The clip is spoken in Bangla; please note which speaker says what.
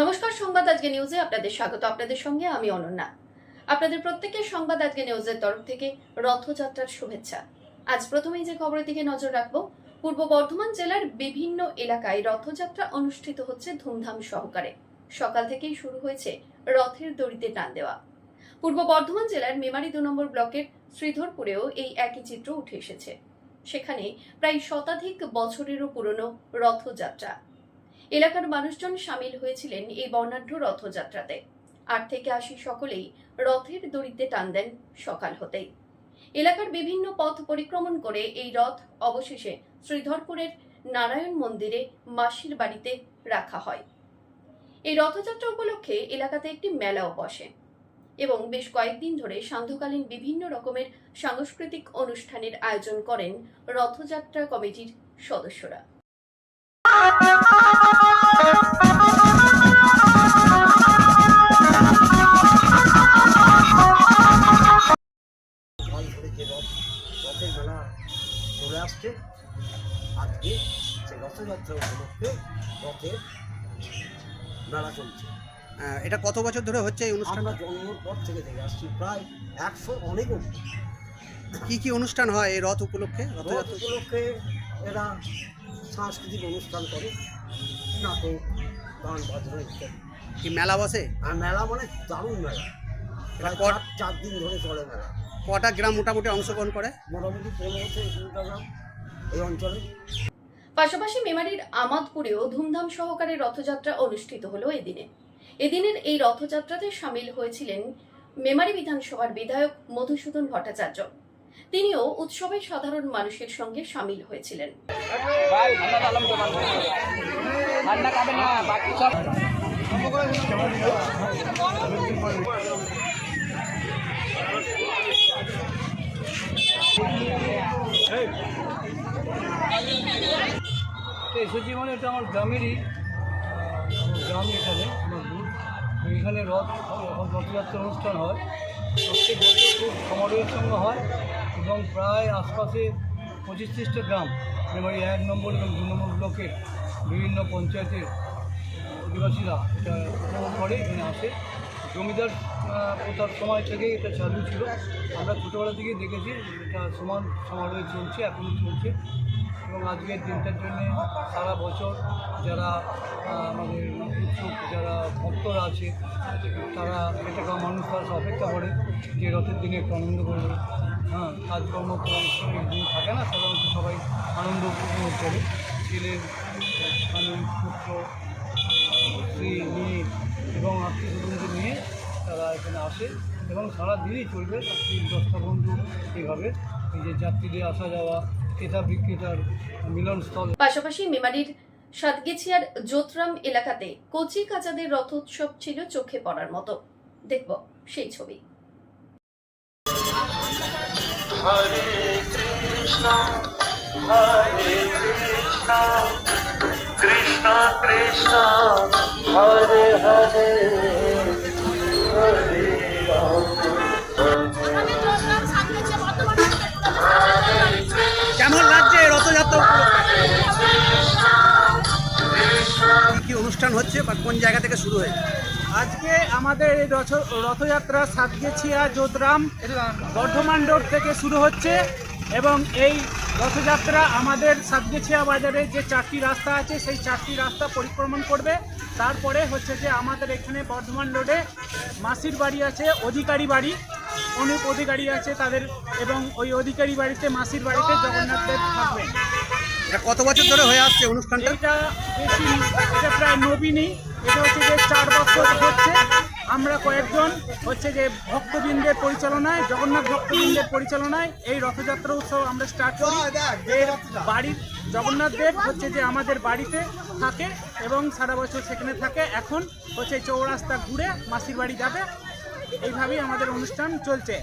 Speaker 1: নমস্কার, সংবাদ আজকে নিউজে আপনাদের স্বাগত। আপনাদের সঙ্গে আমি অনন্যা। আপনাদের প্রত্যেকের সংবাদ আজকে নিউজের তরফ থেকে রথযাত্রার শুভেচ্ছা। আজ প্রথমেই যে খবরের দিকে নজর রাখব, পূর্ব বর্ধমান জেলার বিভিন্ন এলাকায় রথযাত্রা অনুষ্ঠিত হচ্ছে ধুমধাম সহকারে। সকাল থেকেই শুরু হয়েছে রথের দড়িতে টান দেওয়া। পূর্ব বর্ধমান জেলার মেমারি দু নম্বর ব্লকের শ্রীধরপুরেও এই একই চিত্র উঠে এসেছে। সেখানে প্রায় শতাধিক বছরেরও পুরনো রথযাত্রা। এলাকার মানুষজন সামিল হয়েছিলেন এই বর্ণাঢ্য রথযাত্রাতে। আট থেকে আশি সকলেই রথের দড়িতে টান দেন সকাল হতেই। এলাকার বিভিন্ন পথ পরিক্রমণ করে এই রথ অবশেষে শ্রীধরপুরের নারায়ণ মন্দিরে মাসির বাড়িতে রাখা হয়। এই রথযাত্রা উপলক্ষে এলাকাতে একটি মেলাও বসে এবং বেশ কয়েকদিন ধরে সান্ধ্যকালীন বিভিন্ন রকমের সাংস্কৃতিক অনুষ্ঠানের আয়োজন করেন রথযাত্রা কমিটির সদস্যরা।
Speaker 2: চলে আসছে। আজকে সে রথযাত্রা উপলক্ষে রথের মেলা চলছে।
Speaker 3: এটা কত বছর ধরে হচ্ছে এই অনুষ্ঠানটা?
Speaker 2: আমরা জন্মের পর থেকে দেখে আসছি প্রায় একশো অনেক।
Speaker 3: কি কি অনুষ্ঠান হয় এই রথ উপলক্ষে?
Speaker 2: রথ
Speaker 3: রথযাত্রা
Speaker 2: উপলক্ষে এরা সাংস্কৃতিক অনুষ্ঠান করে নাটক গান বাজনা ইত্যাদি।
Speaker 3: কি মেলা বসে?
Speaker 2: আর মেলা মানে দারুণ মেলা। প্রায়
Speaker 3: কট-
Speaker 2: চার- চার দিন ধরে চলে মেলা।
Speaker 3: কটা গ্রাম মোটামুটি অংশগ্রহণ করে?
Speaker 2: মোটামুটি পনেরো থেকে কুড়িটা গ্রাম এই অঞ্চলে।
Speaker 1: পাশাপাশি মেমারির আমাদপুরেও ধুমধাম সহকারে রথযাত্রা অনুষ্ঠিত হলো এদিনে। এদিনের এই রথযাত্রাতে সামিল হয়েছিলেন মেমারি বিধানসভার বিধায়ক মধুসূদন ভট্টাচার্য। তিনিও উৎসবে সাধারণ মানুষের সঙ্গে সামিল হয়েছিলেন।
Speaker 4: বাকি সব
Speaker 5: তো এসেছি মানে এটা আমার গ্রামেরই, গ্রাম এখানে, আমার এখানে রথ, রথ- রথযাত্রা অনুষ্ঠান হয়। প্রত্যেক বছর খুব সমারোহের সঙ্গে হয় এবং প্রায় আশপাশে পঁচিশ ত্রিশটা গ্রাম মেমারি এক নম্বর এবং দু নম্বর ব্লকের বিভিন্ন পঞ্চায়েতের অধিবাসীরা এটা উপভোগ করে, এখানে আসে। জমিদার প্রথার সময় থেকেই এটা চালু ছিল। আমরা ছোটোবেলা থেকেই দেখেছি, এটা সমান সমারোহে চলছে, এখনও চলছে। এবং আজকের দিনটার জন্য সারা বছর যারা আমাদের উৎসুক, যারা ভক্তরা আছে, তারা এটা মানুষ তারা অপেক্ষা করে যে রথের দিনে একটু আনন্দ করবে। হ্যাঁ কাজকর্ম এই দিন থাকে না, সাধারণত সবাই আনন্দ উপভোগ করে। ছেলে স্বামী পুত্র স্ত্রী মেয়ে এবং আত্মীয় স্বজনদের নিয়ে তারা এখানে আসে এবং সারা দিনই চলবে তিন দশটা বন্ধু এইভাবে। এই যে যাত্রীদের আসা যাওয়া ক্রেতা বিক্রেতার মিলনস্থল
Speaker 1: পাশাপাশি মেমারির সাতগেছিয়ার জোতরাম এলাকাতে কচি কাচাদের রথোৎসব ছিল চোখে পড়ার মতো। দেখব সেই ছবি।
Speaker 6: Krishna Krishna Hare Hare Hare
Speaker 3: কেমন লাগছে রথযাত্রা কি অনুষ্ঠান হচ্ছে বা কোন জায়গা থেকে শুরু হয়েছে?
Speaker 7: আজকে আমাদের এই রথ- রথযাত্রা সাতগেছিয়া যোতরাম বর্ধমান রোড থেকে শুরু হচ্ছে এবং এই রথযাত্রা আমাদের সাতগেছিয়া বাজারে যে চারটি রাস্তা আছে সেই চারটি রাস্তা পরিক্রমণ করবে। তারপরে হচ্ছে যে আমাদের এখানে বর্ধমান রোডে মাসির বাড়ি আছে অধিকারী বাড়ি। অনেক অধিকারী আছে তাদের এবং ওই অধিকারী বাড়িতে মাসির বাড়িতে জগন্নাথ দেব থাকবেন।
Speaker 3: এটা কত বছর ধরে হয়ে আসছে অনুষ্ঠানটা?
Speaker 7: এটা বেশি এটা প্রায় নবীনই। এটা হচ্ছে যে চার বছর হচ্ছে। আমরা কয়েকজন হচ্ছে যে ভক্তবৃন্দের পরিচালনায় জগন্নাথ ভক্তবৃন্দের পরিচালনায় এই রথযাত্রা উৎসব আমরা স্টার্ট করি। বাড়ির জগন্নাথ দেব হচ্ছে যে আমাদের বাড়িতে থাকে এবং সারা বছর সেখানে থাকে। এখন হচ্ছে চৌরাস্তা ঘুরে মাসির বাড়ি যাবে। এইভাবেই আমাদের অনুষ্ঠান চলছে।